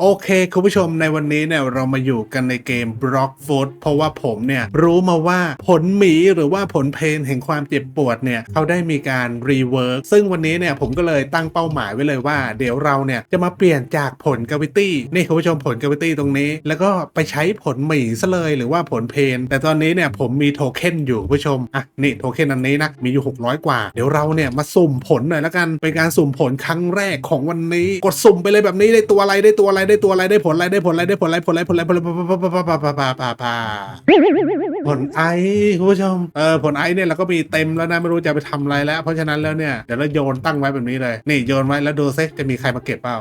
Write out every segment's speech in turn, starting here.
โอเค คุณผู้ชมในวันนี้เนี่ยเรามาอยู่กันในเกม Block Foot เพราะว่าผมเนี่ยรู้มาว่าผลหมีหรือว่าผลเพลงแห่งความเจ็บปวดเนี่ยเขาได้มีการรีเวิร์กซึ่งวันนี้เนี่ยผมก็เลยตั้งเป้าหมายไว้เลยว่า เดี๋ยวเราเนี่ยจะมาเปลี่ยนจากผลกาวิตี้นี่คุณผู้ชมผลกาวิตี้ตรงนี้ แล้วก็ไปใช้ผลหมีซะเลยหรือว่าผลเพลงแต่ตอนนี้เนี่ยผมมีโทเค็นอยู่คุณผู้ชมอะนี่โทเค็นอันนี้นะมีอยู่ 600 กว่า เดี๋ยวเราเนี่ยมาสุ่มผลหน่อยละกันเป็นการสุ่มผลครั้งแรกของวันนี้ กดสุ่มไปเลยแบบนี้ได้ตัวอะไรได้ตัวอะไรได้ตัวอะไรได้ผลอะไรได้ผลอะไรได้ผลอะไรผลอะไรผลอะไรผลอะไรผลอะไรผลผลไอคุณผู้ชมเออผลไอเนี่ยเราก็มีเต็มแล้วนะไม่รู้จะไปทำอะไรแล้ว เพราะฉะนั้นแล้วเนี่ยเดี๋ยวเราโยนตั้งไว้แบบนี้เลย นี่โยนไว้แล้วดูซิจะมีใครมาเก็บเปล่า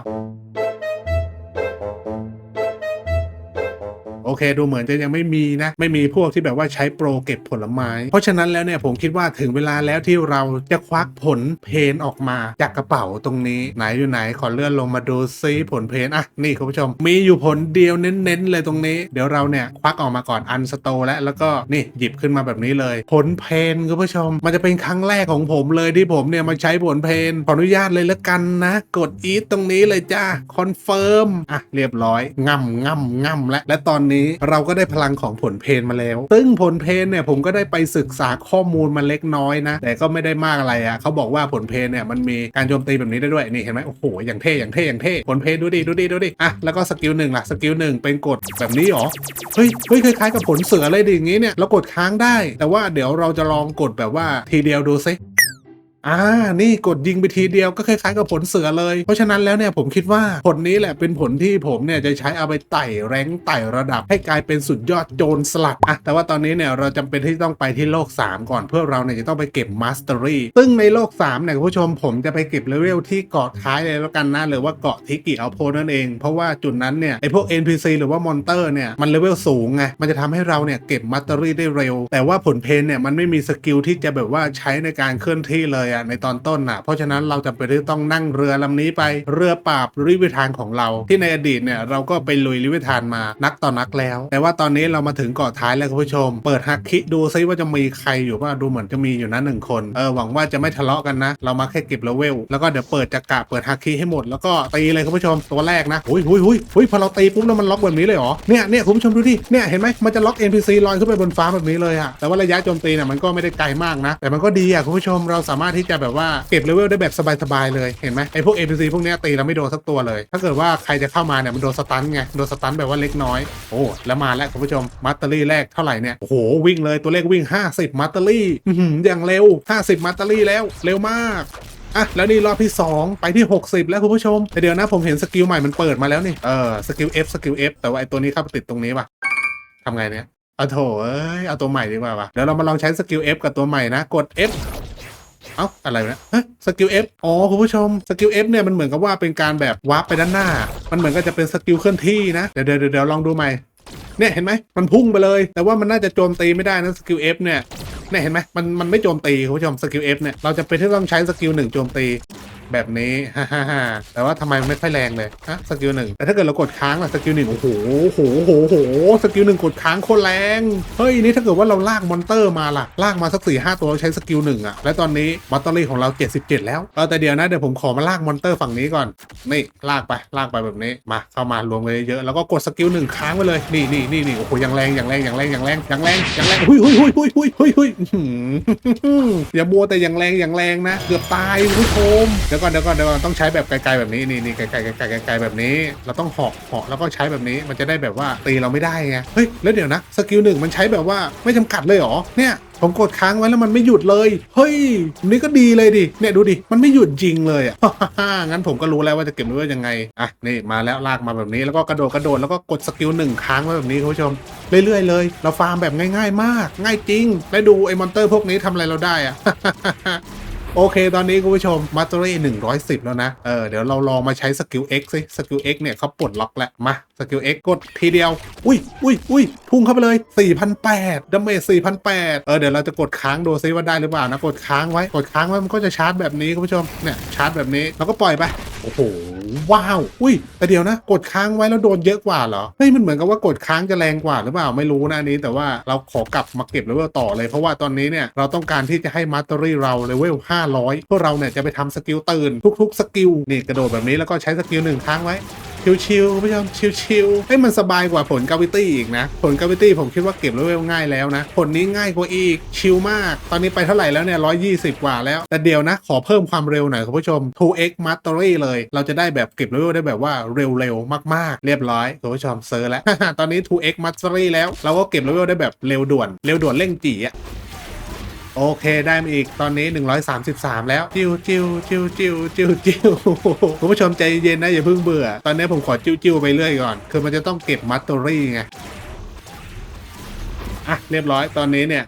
เคดูเหมือนจะยังไม่มีนะไม่มีพวกที่แบบว่าใช้โปรเก็บผลไม้ เพราะฉะนั้นแล้วเนี่ยผมคิดว่าถึงเวลาแล้วที่เราจะควักผลเพนออกมาจากกระเป๋าตรงนี้ไหนอยู่ไหนขอเลื่อนลงมาดูซิผลเพนอะนี่คุณผู้ชม มีอยู่ผลเดียวเน้นๆเลยตรงนี้ เดี๋ยวเราเนี่ยควักออกมาก่อนอันสโตแล้วแล้วก็นี่หยิบขึ้นมาแบบนี้เลย ผลเพนคุณผู้ชม มันจะเป็นครั้งแรกของผมเลยที่ผมเนี่ยมาใช้ผลเพนขออนุญาตเลยละกันนะ กดอีทตรงนี้เลยจ้าคอนเฟิร์มอะเรียบร้อยง่ำง่ำง่ำและและตอนนี้เราก็ได้พลังของผลเพนมาแล้ว ซึ่งผลเพนเนี่ยผมก็ได้ไปศึกษาข้อมูลมาเล็กน้อยนะ แต่ก็ไม่ได้มากอะไรอะ่ะเขาบอกว่าผลเพนเนี่ยมันมีการโจมตีแบบนี้ได้ด้วยนี่เห็นไหมโอ้โหอย่างเท่อย่างเท่อย่างเท่ผลเพนดูดิดูดิดูดิอะแล้วก็สกิลหนึ่งล่ะสกิลหนึ่งเป็นกดแบบนี้หรอเฮ้ยเฮ้ยคล้ายๆกับผลเสือเลยดิอย่างงี้เนี่ยเรากดค้างได้ แต่ว่าเดี๋ยวเราจะลองกดแบบว่าทีเดียวดูซิ อ่า นี่กดยิงไปทีเดียวก็คล้ายๆกับผลเสือเลย เพราะฉะนั้นแล้วเนี่ยผมคิดว่าผลนี้แหละเป็นผลที่ผมเนี่ยจะใช้เอาไปไต่แรงไต่ระดับ ให้กลายเป็นสุดยอดโจรสลัดอะแต่ว่าตอนนี้เนี่ยเราจำเป็นที่ต้องไปที่โลก 3 ก่อนเพื่อเราเนี่ยจะต้องไปเก็บมาสเตอรี่ซึ่งในโลก3เนี่ยผู้ชมผมจะไปเก็บเลเวลที่เกาะท้ายเลยแล้วกันนะหรือว่าเกาะทิกิเอาโพนั่นเอง เพราะว่าจุดนั้นเนี่ยไอพวก NPC หรือว่ามอนเตอร์เนี่ยมันเลเวลสูงไงมันจะทำให้เราเนี่ยเก็บมาสเตอรี่ได้เร็ว แต่ว่าผลเพนเนี่ยมันไม่มีสกิลที่จะแบบว่าใช้ในการเคลื่อนที่เลยอะในตอนต้นอะเพราะฉะนั้นเราจะไปที่ต้องนั่งเรือลำนี้ไปเรือปราบริวิธานของเรา ที่ในอดีตเนี่ยเราก็ไปลุยริวิธานมานักต่อนักแล้ว แต่ว่าตอนนี้เรามาถึงเกาะท้ายแล้วคุณผู้ชม เปิดฮักคิดูซิว่าจะมีใครอยู่ว่าดูเหมือนจะมีอยู่นะหนึ่งคนเออหวังว่าจะไม่ทะเลาะกันนะ เรามาแค่เก็บเลเวลแล้วก็เดี๋ยวเปิดจักระเปิดฮักคิให้หมดแล้วก็ตีเลยคุณผู้ชมตัวแรกนะหุยหุยหุยหุยพอเราตีปุ๊บแล้วมันล็อกแบบนี้เลยเหรอเนี่ยเนี่ยคุณผู้ชมดูดิเนี่ยเห็นไหมมันจะล็อก NPC ลอยขึ้นไปบนฟ้าแบบนี้เลยอะแต่ว่าระยะโจมตีเนี่ยมันก็ไม่ได้ไกลมากนะ แต่มันก็ดีอะคุณผู้ชมเราสามารถที่จะแบบว่าเก็บเลเวลได้แบบสบายๆเลยเห็นไหมไอพวก NPC พวกเนี้ยตีแล้วไม่โดนสักตัวเลย ถ้าเกิดว่าใครจะเข้ามาเนี่ยมันโดนสตันไงโดนสตันแบบว่าเล็กน้อยโอ้แล้วมาแล้วคุณผู้ชมมัตเตอรี่แรกเท่าไหร่เนี่ยโอ้โหวิ่งเลยตัวเลขวิ่ง 50 มัตเตอรี่อื้อหืออย่างเร็ว 50 มัตเตอรี่แล้วเร็วมากอะแล้วนี่รอบที่ 2 ไปที่ 60 แล้วคุณผู้ชมแต่เดี๋ยวนะผมเห็นสกิลใหม่มันเปิดมาแล้วนี่เออสกิล F สกิล F แต่ว่าไอตัวนี้เข้าไปติดตรงนี้ป่ะทำไงเนี่ยเอาโถเอ้ยเอาตัวใหม่ดีกว่าป่ะเดี๋ยวเรามาลองใช้สกิล F กับตัวใหม่นะกด F เอ้าอะไรนะเฮ้ยสกิลเอฟอ๋อคุณผู้ชมสกิลเอฟเนี่ยมันเหมือนกับว่าเป็นการแบบวาร์ปไปด้านหน้า มันเหมือนกับจะเป็นสกิลเคลื่อนที่นะเดี๋ยวเดี๋ยวเดี๋ยวลองดูใหม่เนี่ยเห็นไหมมันพุ่งไปเลย แต่ว่ามันน่าจะโจมตีไม่ได้นะสกิลเอฟเนี่ยเนี่ยเห็นไหมมันมันไม่โจมตีคุณผู้ชมสกิลเอฟเนี่ยเราจะเป็นที่ต้องใช้สกิลหนึ่งโจมตี แบบนี้ฮ่าฮ่าฮ่าแต่ว่าทำไมไม่ค่อยแรงเลยฮะสกิลหนึ่งแต่ถ้าเกิดเรากดค้างล่ะสกิลหนึ่งโอ้โหโอ้โหโอ้โหโหสกิลหนึ่งกดค้างโคตรแรงเฮ้ยนี่ถ้าเกิดว่าเราลากมอนเตอร์มาล่ะลากมาสักสี่ห้าตัวเราใช้สกิลหนึ่งอะและตอนนี้มอนเตอรี่ของเรา 77 แล้วเออแต่เดี๋ยวนะเดี๋ยวผมขอมาลากมอนเตอร์ฝั่งนี้ก่อนนี่ลากไปลากไปแบบนี้มาเข้ามารวมกันเยอะๆแล้วก็กดสกิลหนึ่งค้างไว้เลยนี่นี่นี่นี่โอ้โหยังแรงยังแรงยังแรงยังแรงยังแรงยังแรงหุยหุยหุยหุยหุยหุยหุยอื้อหือย่ามัวแต่ยังแรงยังแรงนะ เกือบตายคุณผู้ชมเดี๋ยวก่อนเดี๋ยวก่อนเดี๋ยวก่อนต้องใช้แบบไกลๆแบบนี้นี่นี่ไกลๆไกลๆไกลๆแบบนี้ เราต้องเหาะเหาะแล้วก็ใช้แบบนี้มันจะได้แบบว่าตีเราไม่ได้ไงเฮ้ยแล้วเดี๋ยวนะสกิลหนึ่งมันใช้แบบว่าไม่จำกัดเลยเหรอเนี่ยผมกดค้างไว้แล้วมันไม่หยุดเลย เฮ้ยนี่ก็ดีเลยดิ เนี่ยดูดิ มันไม่หยุดจริงเลยอะ งั้นผมก็รู้แล้วว่าจะเก็บไว้ยังไง อะ นี่มาแล้วลากมาแบบนี้ แล้วก็กระโดดกระโดด แล้วก็กดสกิลหนึ่งค้างไว้แบบนี้คุณผู้ชม เรื่อยๆเลย เราฟาร์มแบบง่าย ๆ มาก ง่ายจริง และดูไอ้มอนเตอร์พวกนี้ทำอะไรเราได้อะ โอเค ตอนนี้คุณผู้ชมมาตเตอรี่110แล้วนะ เออ เดี๋ยวเราลองมาใช้สกิล X สิสกิล X เนี่ยเขาปลดล็อกแล้ว มาสกิล X กดทีเดียว อุ้ยอุ้ยอุ้ยพุ่งเข้าไปเลย 4,800ดาเมจ4,800 เออ เดี๋ยวเราจะกดค้างดูซิว่าได้หรือเปล่านะ กดค้างไว้ กดค้างไว้มันก็จะชาร์จแบบนี้คุณผู้ชม เนี่ย ชาร์จแบบนี้เราก็ปล่อยไป โอ้โห ว้าว อุ้ย แต่เดี๋ยวนะ กดค้างไว้แล้วโดนเยอะกว่าเหรอ เฮ้ย มันเหมือนกับว่ากดค้างจะแรงกว่าหรือเปล่า ไม่รู้นะอันนี้ แต่ว่าเราขอกลับมาเก็บเลเวลต่อเลย เพราะว่าตอนนี้เนี่ย เราต้องการที่จะให้มาสเตอรี่เราเลเวล500พื่อเราเนี่ยจะไปทำสกิลตื่นทุกๆ สกิลนี่กระโดดแบบนี้แล้วก็ใช้สกิลหนึ่งค้างไว้ชิวๆผู้ชมชิวๆให้มันสบายกว่าผลกาวิตี้อีกนะ ผลกาวิตี้ผมคิดว่าเก็บเลเวลง่ายแล้วนะ ผลนี้ง่ายกว่าอีก ชิลมาก ตอนนี้ไปเท่าไหร่แล้วเนี่ย120กว่าแล้ว แต่เดี๋ยวนะ ขอเพิ่มความเร็วหน่อยคุณผู้ชม 2x mastery เลย เราจะได้แบบเก็บเลเวลได้แบบว่าเร็วๆ มากๆ เรียบร้อยคุณผู้ชมเซอร์แล้ว ตอนนี้ 2x mastery แล้ว เราก็เก็บเลเวลได้แบบเร็วด่วน เร็วด่วนเร่งจีอะ โอเคได้มาอีกตอนนี้ 133 แล้ว จิ้วจิ้วจิ้วจิ้วจิ้วจิ้วคุณผู้ชมใจเย็นนะอย่าเพิ่งเบื่อ ตอนนี้ผมขอจิ้วจิ้วไปเรื่อยก่อน คือมันจะต้องเก็บมัตตอรี่ไงอะเรียบร้อยตอนนี้เนี่ย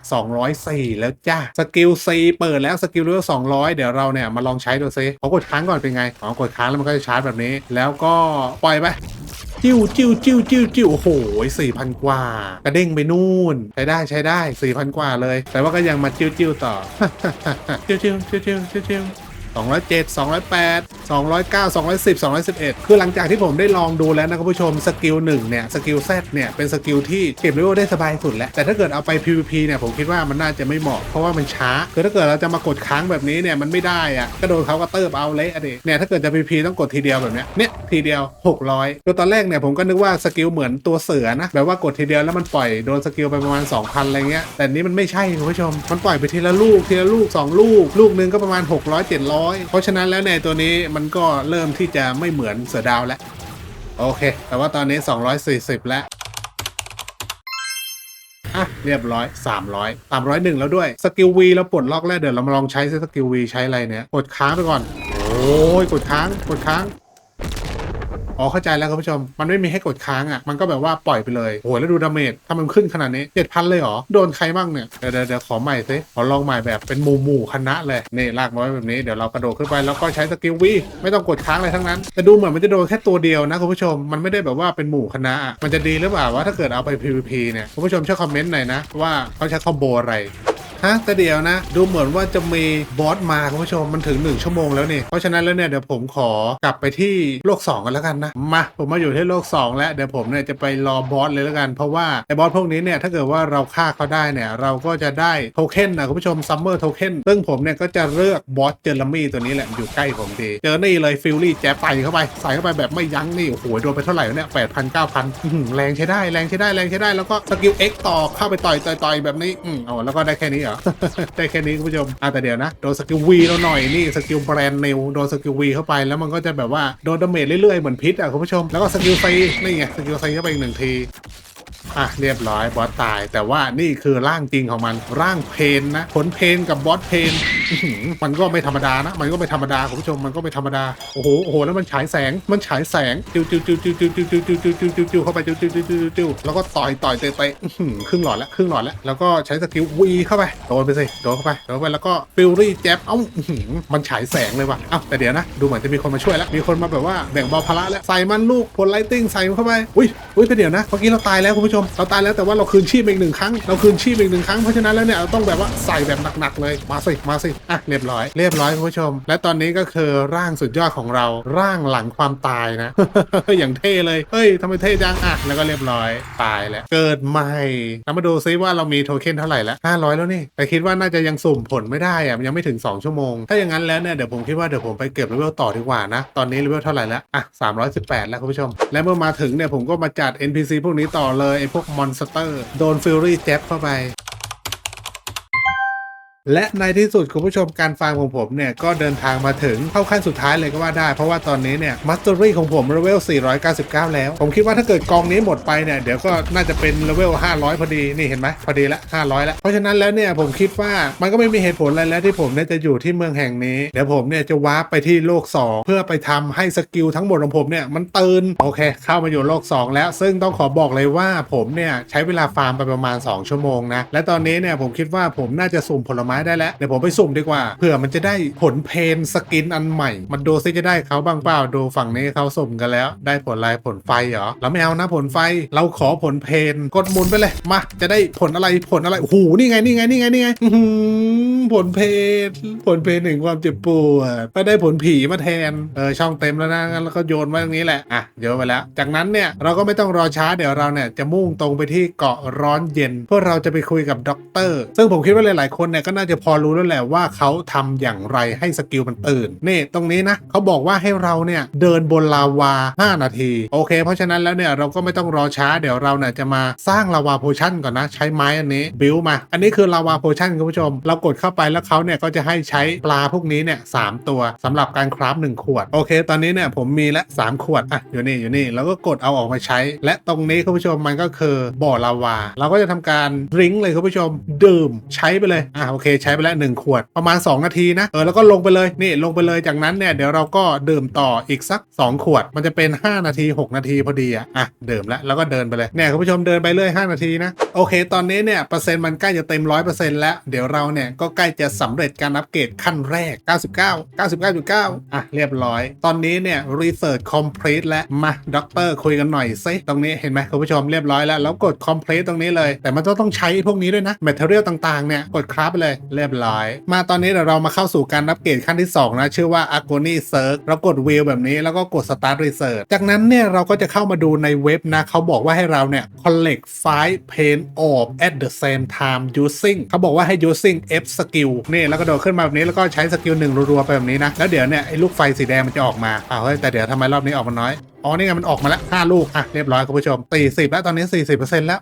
204 แล้วจ้าสกิล C เปิดแล้วสกิลเลเวล200 เดี๋ยวเราเนี่ยมาลองใช้ดูซิขอกดค้างก่อนเป็นไงอ๋อกดค้างแล้วมันก็จะชาร์จแบบนี้ แล้วก็ปล่อยไป จิ้วจิ้วจิ้วจิ้วจิ้วโอ้โหสี่พันกว่า กระเด้งไปนู่น ใช้ได้ใช้ได้สี่พันกว่าเลย แต่ว่าก็ยังมาจิ้วจิ้วต่อจิ้วจิ้วจิ้วจิ้วจิ้ว จิ้วสองร้อยเจ็ดสองร้อยแปดสองร้อยเก้าสองร้อยสิบสองร้อยสิบเอ็ดคือหลังจากที่ผมได้ลองดูแล้วนะคุณผู้ชมสกิลหนึ่งเนี่ยสกิล Z เนี่ยเป็นสกิลที่เก็บเลเวลได้สบายสุดแล้ว แต่ถ้าเกิดเอาไป PVP เนี่ยผมคิดว่ามันน่าจะไม่เหมาะเพราะว่ามันช้า คือถ้าเกิดเราจะมากดค้างแบบนี้เนี่ยมันไม่ได้อะก็โดนเขาก็เติบเอาเละอะดิเนี่ยถ้าเกิดจะ PVP ต้องกดทีเดียวแบบเนี้ยเนี่ยทีเดียว 600คือตอนแรกเนี่ยผมก็นึกว่าสกิลเหมือนตัวเสือนะแบบว่ากดทีเดียวแล้วมันปล่อยโดนสกิลไปประมาณ 2,000อะไรเงี้ยแต่นี้มันไม่ใช่คุณผู้ชมมันปล่อยไปทีละลูกทีละลูก 2 ลูก ลูกนึงก็ประมาณ 600 700เพราะฉะนั้นแล้วในตัวนี้มันก็เริ่มที่จะไม่เหมือนเสือดาวแล้ว โอเค แต่ว่าตอนนี้ 240 แล้วอะเรียบร้อย 300 301 แล้วด้วย สกิลวีเราปลดล็อกแล้วเดี๋ยวเรามาลองใช้สกิลวีใช้อะไรเนี่ย กดค้างไปก่อน โอ้ยกดค้าง กดค้าง อ๋อเข้าใจแล้วคุณผู้ชม มันไม่มีให้กดค้างอะ มันก็แบบว่าปล่อยไปเลยโอ้โหแล้วดูดาเมจถ้ามันขึ้นขนาดนี้7,000เลยเหรอ โดนใครบ้างเนี่ย เดี๋ยวเดี๋ยวขอใหม่สิขอลองใหม่แบบเป็นหมู่หมู่คณะเลยนี่ลากมาไว้แบบนี้เดี๋ยวเรากระโดดขึ้นไปแล้วก็ใช้สกิลวีไม่ต้องกดค้างอะไรทั้งนั้นแต่ดูเหมือนมันจะโดนแค่ตัวเดียวนะคุณผู้ชมมันไม่ได้แบบว่าเป็นหมู่คณะอะมันจะดีหรือเปล่าว่าถ้าเกิดเอาไป PVP เนี่ยคุณผู้ชมช่วยคอมเมนต์หน่อยนะว่าเขาใช้คอมโบอะไร ฮะแต่เดี๋ยวนะ ดูเหมือนว่าจะมีบอสมาคุณผู้ชมมันถึง 1 ชั่วโมงแล้วนี่เพราะฉะนั้นแล้วเนี่ยเดี๋ยวผมขอกลับไปที่โลก 2 กันแล้วกันนะมาผมมาอยู่ที่โลก 2 แล้วเดี๋ยวผมเนี่ยจะไปรอบอสเลยแล้วกัน เพราะว่าไอ้บอสพวกนี้เนี่ยถ้าเกิดว่าเราฆ่าเขาได้เนี่ยเราก็จะได้โทเค็นนะคุณผู้ชมซัมเมอร์โทเค็นซึ่งผมเนี่ยก็จะเลือกบอสเจอร์มี่ตัวนี้แหละอยู่ใกล้ผมดีเจอนี่เลยฟิลลี่แจ๊บใส่เข้าไปใส่เข้าไปแบบไม่ยั้งนี่โอ้โหโดนไปเท่าไหร่เนี่ยแปดพันเก้าพันแรงใช้ได้แรงใช้ได้แรงใช้ได้แล้วก็สกิล X ต่อเข้าไปต่อยต่อยต่อยแบบนี้อืมอ๋อแล้วก็ได้แค่นี้เหรอ ได้แค่นี้คุณผู้ชมอะแต่เดี๋ยวนะ โดนสกิลวีเราหน่อยนี่สกิลแบรนด์นิวโดนสกิลวีเข้าไปแล้วมันก็จะแบบว่าโดนดาเมจเรื่อยๆเหมือนพิษอะคุณผู้ชมแล้วก็สกิลไฟนี่ไงสกิลไฟเข้าไปอีกหนึ่งที อะเรียบร้อยบอสตาย แต่ว่านี่คือร่างจริงของมันร่างเพนนะผลเพนกับบอสเพนมันก็ไม่ธรรมดานะ มันก็ไม่ธรรมดาคุณผู้ชมมันก็ไม่ธรรมดาโอ้โหโอ้โหแล้วมันฉายแสงมันฉายแสงจิ้วจิ้วจิ้วจิ้วจิ้วจิ้วจิ้วจิ้วจิ้วจิ้วจิ้วเข้าไปจิ้วจิ้วจิ้วจิ้วจิ้วแล้วก็ต่อยต่อยเตะเตะครึ่งหลอดแล้วครึ่งหลอดแล้วแล้วก็ใช้สกิลวีเข้าไปโดนไปสิโดนเข้าไปโดนไปแล้วก็ฟิลลี่แจ็บเอ้ามันฉายแสงเลยว่ะเอ้าแต่เดี๋ยวนะดูเหมือนจะมีคนมาช่วยแล้วมีคนมาแบบว่าแบ่งเบาภาระแล้วใส่มันลูกผลไลติ้งใส่เข้าไปอุ้ยอุ้ยแต่เดี๋ยวนะเมื่อกี้เราตายแล้วคุณผู้ชมเราตายแล้วแต่ว่าเราคืนชีพอีกหนึ่งครั้ง เราคืนชีพอีกหนึ่งครั้ง เพราะฉะนั้นแล้วเนี่ยเราต้องแบบว่าใส่แบบหนักๆเลย มาสิ มาสิ อะ เรียบร้อย เรียบร้อยคุณผู้ชม และตอนนี้ก็คือร่างสุดยอดของเรา ร่างหลังความตายนะ อย่างเท่เลย เฮ้ยทำไมเท่จัง อะ แล้วก็เรียบร้อย ตายแล้ว เกิดใหม่เรามาดูซิว่าเรามีโทเค็นเท่าไหร่แล้ว500แล้วนี่ แต่คิดว่าน่าจะยังสุ่มผลไม่ได้อะมันยังไม่ถึง 2 ชั่วโมง ถ้าอย่างนั้นแล้วเนี่ยเดี๋ยวผมคิดว่าเดี๋ยวผมไปเก็บเลเวลต่อดีกว่านะ ตอนนี้เลเวลเท่าไหร่แล้ว อะ318 แล้วคุณผู้ชม และเมื่อมาถึงเนี่ยผมก็มาจัด NPC พวกนี้ต่อเลยพวกมอนสเตอร์ โดนฟิลลี่แจ็บเข้าไป และในที่สุดคุณผู้ชมการฟาร์มของผมเนี่ย ก็เดินทางมาถึงเข้าขั้นสุดท้ายเลยก็ว่าได้ เพราะว่าตอนนี้เนี่ยมัสเตอรี่ของผมเลเวล 499 แล้ว ผมคิดว่าถ้าเกิดกองนี้หมดไปเนี่ย เดี๋ยวก็น่าจะเป็นเลเวล 500 พอดี นี่เห็นไหมพอดีละ 500 แล้วเพราะฉะนั้นแล้วเนี่ยผมคิดว่ามันก็ไม่มีเหตุผลอะไรแล้วที่ผมเนี่ยจะอยู่ที่เมืองแห่งนี้ เดี๋ยวผมเนี่ยจะวาร์ปไปที่โลก 2 เพื่อไปทำให้สกิลทั้งหมดของผมเนี่ยมันตื่นโอเค เข้ามาอยู่โลก 2 แล้ว ซึ่งต้องขอบอกเลยว่าผมเนี่ยใช้เวลาฟาร์มไปประมาณ 2 ชั่วโมงนะและตอนนี้เนี่ยผมคิดว่าผมน่าจะสุ่มผลไม้ได้แล้ว เดี๋ยวผมไปสุ่มดีกว่าเผื่อมันจะได้ผลเพนสกินอันใหม่ มันดูซิจะได้เขาบ้างเปล่าดูฝั่งนี้เขาสุ่มกันแล้ว ได้ผลอะไรผลไฟเหรอเราไม่เอานะผลไฟเราขอผลเพนกดหมุนไปเลยมาจะได้ผลอะไรผลอะไรโอ้โหนี่ไงนี่ไงนี่ไงนี่ไงอือผลเพนผลเพนหนึ่งความเจ็บปวดก็ได้ผลผีมาแทนเออช่องเต็มแล้วนะงั้นเราก็โยนไว้ตรงนี้แหละอะโยนไปแล้ว จากนั้นเนี่ยเราก็ไม่ต้องรอช้าเดี๋ยวเราเนี่ยจะมุ่งตรงไปที่เกาะร้อนเย็นเพื่อเราจะไปคุยกับด็อกเตอร์ซึ่งผมคิดว่าหลายๆคนเนี่ยก็น่าจะพอรู้แล้วแหละว่าเขาทำอย่างไรให้สกิลมันตื่นนี่ตรงนี้นะเขาบอกว่าให้เราเนี่ยเดินบนลาวา 5 นาที โอเค เพราะฉะนั้นแล้วเนี่ยเราก็ไม่ต้องรอช้าเดี๋ยวเราเนี่ยจะมาสร้างลาวาโพชั่นก่อนนะ ใช้ไม้อันนี้บิวมา อันนี้คือลาวาโพชั่นคุณผู้ชม เรากดเข้าไปแล้วเขาเนี่ยก็จะให้ใช้ปลาพวกนี้เนี่ยสามตัวสำหรับการคราฟหนึ่งขวด โอเค ตอนนี้เนี่ยผมมีละสามขวดอะอยู่นี่อยู่นี่แล้วก็กดเอาออกมาใช้ และตรงนี้คุณผู้ชมมันก็คือบ่อลาวา เราก็จะทำการดริงก์เลยคุณผู้ชมดื่มใช้ไปเลยอะโอเคใช้ไปแล้วหนึ่งขวดประมาณ 2 นาทีนะเออแล้วก็ลงไปเลยนี่ลงไปเลยจากนั้นเนี่ยเดี๋ยวเราก็ดื่มต่ออีกสัก 2 ขวด มันจะเป็น 5 นาที 6 นาทีพอดีอะอะดื่มแล้วแล้วก็เดินไปเลยเนี่ยคุณผู้ชมเดินไปเรื่อย5 นาทีนะโอเค ตอนนี้เนี่ยเปอร์เซ็นต์มันใกล้จะเต็ม100%แล้วเดี๋ยวเราเนี่ยก็ใกล้จะสำเร็จการอัปเกรดขั้นแรก 99 99.9อะเรียบร้อย ตอนนี้เนี่ย research complete แล้วมาด็อกเตอร์คุยกันหน่อยซิตรงนี้เห็นไหมคุณผู้ชมเรียบร้อยแล้วแล้วกด complete ตรงนี้เลย แต่มันต้องต้องใช้พวกนี้ด้วยนะ material ต่างๆเนี่ยกดคราฟไปเลยเรียบร้อย มาตอนนี้เดี๋ยวเรามาเข้าสู่การอัปเกรดขั้นที่ 2 นะ ชื่อว่า agony search เรากด wheel แบบนี้แล้วก็กด start research จากนั้นเนี่ยเราก็จะเข้ามาดูในเว็บนะ เขาบอกว่าให้เราเนี่ย collect 5 paint orb at the same time using เขาบอกว่าให้ using F skill นี่แล้วก็โดดขึ้นมาแบบนี้แล้วก็ใช้สกิลหนึ่งรัวๆไปแบบนี้นะ แล้วเดี๋ยวเนี่ยไอ้ลูกไฟสีแดงมันจะออกมาอ้าวเฮ้ยแต่เดี๋ยวทำไมรอบนี้ออกมาน้อยอ๋อนี่ไงมันออกมาแล้ว5ลูกอะเรียบร้อยคุณผู้ชม40แล้วตอนนี้ 40%แล้ว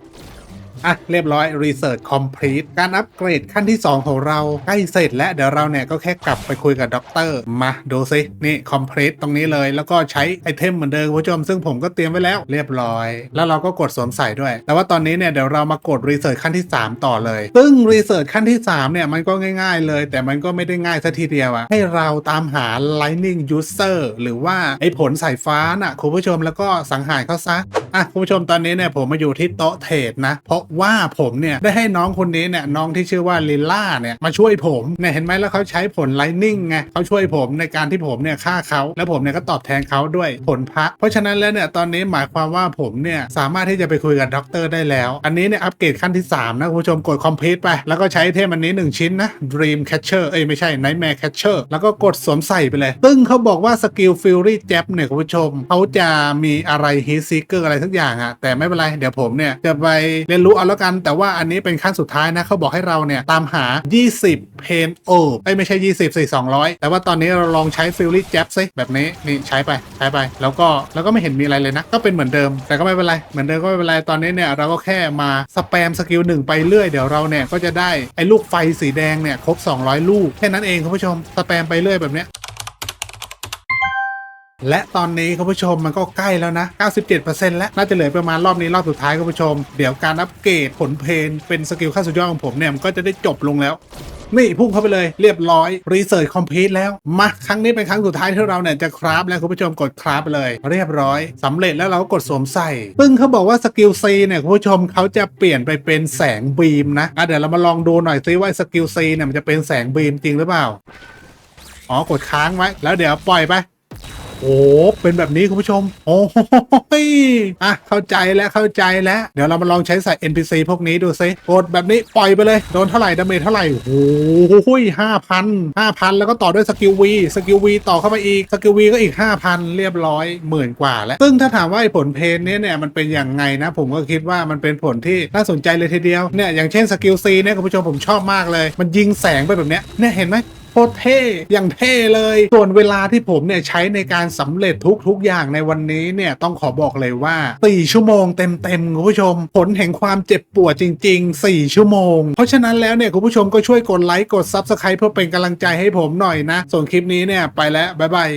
อะเรียบร้อย Research Complete การอัปเกรดขั้นที่ 2 ของเราใกล้เสร็จแล้วเดี๋ยวเราเนี่ยก็แค่กลับไปคุยกับด็อกเตอร์มาดูซินี่ Complete ตรงนี้เลยแล้วก็ใช้ไอเทมเหมือนเดิมคุณผู้ชมซึ่งผมก็เตรียมไว้แล้วเรียบร้อย แล้วเราก็กดสวมใส่ด้วย แต่ว่าตอนนี้เนี่ยเดี๋ยวเรามากด Research ขั้นที่ 3 ต่อเลย ซึ่ง Research ขั้นที่3เนี่ยมันก็ง่าย ๆ เลย แต่มันก็ไม่ได้ง่ายซะทีเดียวอะให้เราตามหา Lightning User หรือว่าไอผลสายฟ้าน่ะคุณผู้ชมแล้วก็สังหารเขาซะ อะคุณผู้ชมตอนนี้เนี่ยผมมาอยู่ที่โต๊ะเทรดนะ เพราะว่าผมเนี่ยได้ให้น้องคนนี้เนี่ยน้องที่ชื่อว่าลิลล่าเนี่ยมาช่วยผมเนี่ยเห็นไหมแล้วเขาใช้ผลไลนิ่งไงเขาช่วยผมในการที่ผมเนี่ยฆ่าเขาแล้วผมเนี่ยก็ตอบแทนเขาด้วยผลพระ เพราะฉะนั้นแล้วเนี่ยตอนนี้หมายความว่าผมเนี่ยสามารถที่จะไปคุยกับด็อกเตอร์ได้แล้ว อันนี้เนี่ยอัปเกรดขั้นที่ 3 นะคุณผู้ชมกดคอมพิวไป แล้วก็ใช้เทมอันนี้ 1 ชิ้นนะ Dream Catcher เอ้ยไม่ใช่ Nightmare Catcher แล้วก็กดสวมใส่ไปเลยตึ้งเขาบอกว่าสกิล Fury Jab เนี่ยคุณผู้ชมเขาจะมีอะไร Heat Seeker อะไรสักอย่างอะแต่ไม่เป็นไร เดี๋ยวผมเนี่ยจะไปเรียนรู้เอาแล้วกัน แต่ว่าอันนี้เป็นขั้นสุดท้ายนะเขาบอกให้เราเนี่ยตามหา 20 เพนโอบเอ้ยไม่ใช่ 20สิ200 แต่ว่าตอนนี้เราลองใช้ Fury Jab ซิแบบนี้นี่ใช้ไปใช้ไป แล้วก็แล้วก็ไม่เห็นมีอะไรเลยนะ ก็เป็นเหมือนเดิม แต่ก็ไม่เป็นไร เหมือนเดิมก็ไม่เป็นไร ตอนนี้เนี่ยเราก็แค่มาสแปมสกิลหนึ่งไปเรื่อย เดี๋ยวเราเนี่ยก็จะได้ไอ้ลูกไฟสีแดงเนี่ยครบ 200 ลูกแค่นั้นเองคุณผู้ชมสแปมไปเรื่อยแบบนี้ และตอนนี้คุณผู้ชมมันก็ใกล้แล้วนะ 97%แล้ว น่าจะเหลือประมาณรอบนี้รอบสุดท้ายคุณผู้ชม เดี๋ยวการอัปเกรดผลเพนเป็นสกิลขั้นสุดยอดของผมเนี่ยมันก็จะได้จบลงแล้วนี่พุ่งเข้าไปเลยเรียบร้อยรีเสิร์ชคอมพลีทแล้ว มาครั้งนี้เป็นครั้งสุดท้ายที่เราเนี่ยจะคราฟแล้วคุณผู้ชมกดคราฟเลย เรียบร้อยสำเร็จแล้วเราก็กดสวมใส่ ซึ่งเขาบอกว่าสกิลซีเนี่ยคุณผู้ชมเขาจะเปลี่ยนไปเป็นแสงบีมนะอะเดี๋ยวเรามาลองดูหน่อยซิว่าสกิลซีเนี่ยมันจะเป็นแสงบีมจริงหรือเปล่า อ๋อกดค้างไว้ แล้วเดี๋ยวปล่อยไป โอ้เป็นแบบนี้คุณผู้ชม โอ้ยอะเข้าใจแล้วเข้าใจแล้ว เดี๋ยวเรามาลองใช้ใส่ NPC พวกนี้ดูซิกดแบบนี้ปล่อยไปเลย โดนเท่าไหร่ดาเมจเท่าไหร่โอ้ยห้าพันห้าพันแล้วก็ต่อด้วยสกิลวีสกิลวีต่อเข้ามาอีกสกิลวีก็อีก5,000เรียบร้อยหมื่นกว่าแล้ว ซึ่งถ้าถามว่าไอ้ผลเพนนี้เนี่ยมันเป็นอย่างไงนะ ผมก็คิดว่ามันเป็นผลที่น่าสนใจเลยทีเดียวเนี่ยอย่างเช่นสกิลซีเนี่ยคุณผู้ชมผมชอบมากเลย มันยิงแสงไปแบบเนี้ยเนี่ยเห็นไหม โคตรเท่อย่างเท่เลย ส่วนเวลาที่ผมเนี่ยใช้ในการสำเร็จทุกๆอย่างในวันนี้เนี่ยต้องขอบอกเลยว่า 4 ชั่วโมงเต็มๆคุณผู้ชม ผลแห่งความเจ็บปวดจริง ๆ 4 ชั่วโมง เพราะฉะนั้นแล้วเนี่ยคุณผู้ชมก็ช่วยกดไลค์กด Subscribe เพื่อเป็นกำลังใจให้ผมหน่อยนะ ส่วนคลิปนี้เนี่ยไปแล้วบ๊ายบาย